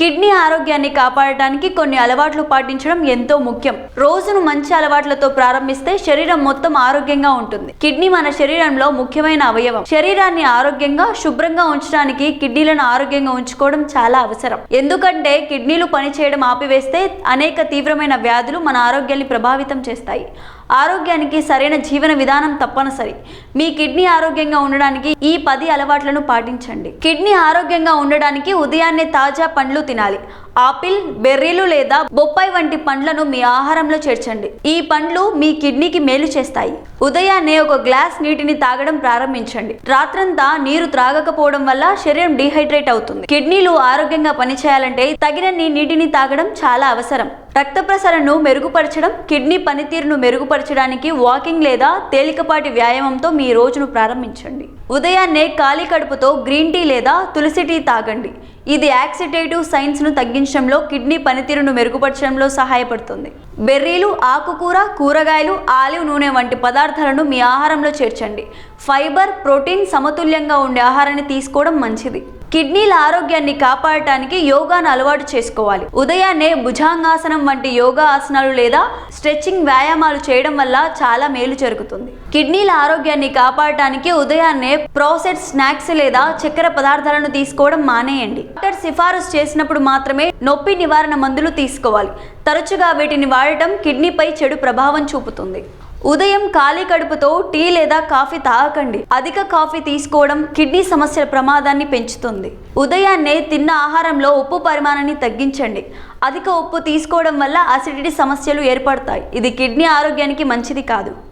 Kidney ఆరోగ్యాన్ని కాపాడటానికి కొన్ని అలవాట్లు పాటించడం ఎంతో ముఖ్యం. రోజును మంచి అలవాట్లతో ప్రారంభిస్తే శరీరం మొత్తం ఆరోగ్యంగా ఉంటుంది. కిడ్నీ మన శరీరంలో ముఖ్యమైన అవయవం. శరీరాన్ని ఆరోగ్యంగా శుభ్రంగా ఉంచడానికి కిడ్నీలను ఆరోగ్యంగా ఉంచుకోవడం చాలా అవసరం. ఎందుకంటే కిడ్నీలు పనిచేయడం ఆపివేస్తే అనేక తీవ్రమైన వ్యాధులు మన ఆరోగ్యాన్ని ప్రభావితం చేస్తాయి. ఆరోగ్యానికి సరైన జీవన విధానం తప్పనిసరి. మీ కిడ్నీ ఆరోగ్యంగా ఉండడానికి ఈ పది అలవాట్లను పాటించండి. కిడ్నీ ఆరోగ్యంగా ఉండడానికి ఉదయాన్నే తాజా పండ్లు తినాలి. ఆపిల్ బెర్రీలు లేదా బొప్పాయి వంటి పండ్లను మీ ఆహారంలో చేర్చండి. ఈ పండ్లు మీ కిడ్నీకి మేలు చేస్తాయి. ఉదయాన్నే ఒక గ్లాస్ నీటిని తాగడం ప్రారంభించండి. రాత్రంతా నీరు త్రాగకపోవడం వల్ల శరీరం డిహైడ్రేట్ అవుతుంది. కిడ్నీలు ఆరోగ్యంగా పనిచేయాలంటే తగినన్ని నీటిని తాగడం చాలా అవసరం. రక్త ప్రసరణను మెరుగుపరచడం కిడ్నీ పనితీరును మెరుగుపరచడానికి వాకింగ్ లేదా తేలికపాటి వ్యాయామంతో మీ రోజును ప్రారంభించండి. ఉదయాన్నే ఖాళీ కడుపుతో గ్రీన్ టీ లేదా తులసి టీ తాగండి. ఇది యాక్సిడేటివ్ సైన్స్ను తగ్గించడంలో కిడ్నీ పనితీరును మెరుగుపరచడంలో సహాయపడుతుంది. బెర్రీలు ఆకుకూర కూరగాయలు ఆలివ్ నూనె వంటి పదార్థాలను మీ ఆహారంలో చేర్చండి. ఫైబర్ ప్రోటీన్ సమతుల్యంగా ఉండే ఆహారాన్ని తీసుకోవడం మంచిది. కిడ్నీల ఆరోగ్యాన్ని కాపాడటానికి యోగాను అలవాటు చేసుకోవాలి. ఉదయాన్నే భుజాంగాసనం వంటి యోగా ఆసనాలు లేదా స్ట్రెచ్చింగ్ వ్యాయామాలు చేయడం వల్ల చాలా మేలు జరుగుతుంది. కిడ్నీల ఆరోగ్యాన్ని కాపాడటానికి ఉదయాన్నే ప్రాసెస్ స్నాక్స్ లేదా చక్కెర పదార్థాలను తీసుకోవడం మానేయండి. డాక్టర్ సిఫారసు చేసినప్పుడు మాత్రమే నొప్పి నివారణ మందులు తీసుకోవాలి. తరచుగా వీటిని వాడటం కిడ్నీపై చెడు ప్రభావం చూపుతుంది. ఉదయం ఖాళీ కడుపుతో టీ లేదా కాఫీ తాగకండి. అధిక కాఫీ తీసుకోవడం కిడ్నీ సమస్యల ప్రమాదాన్ని పెంచుతుంది. ఉదయాన్నే తిన్న ఆహారంలో ఉప్పు పరిమాణాన్ని తగ్గించండి. అధిక ఉప్పు తీసుకోవడం వల్ల అసిడిటీ సమస్యలు ఏర్పడతాయి. ఇది కిడ్నీ ఆరోగ్యానికి మంచిది కాదు.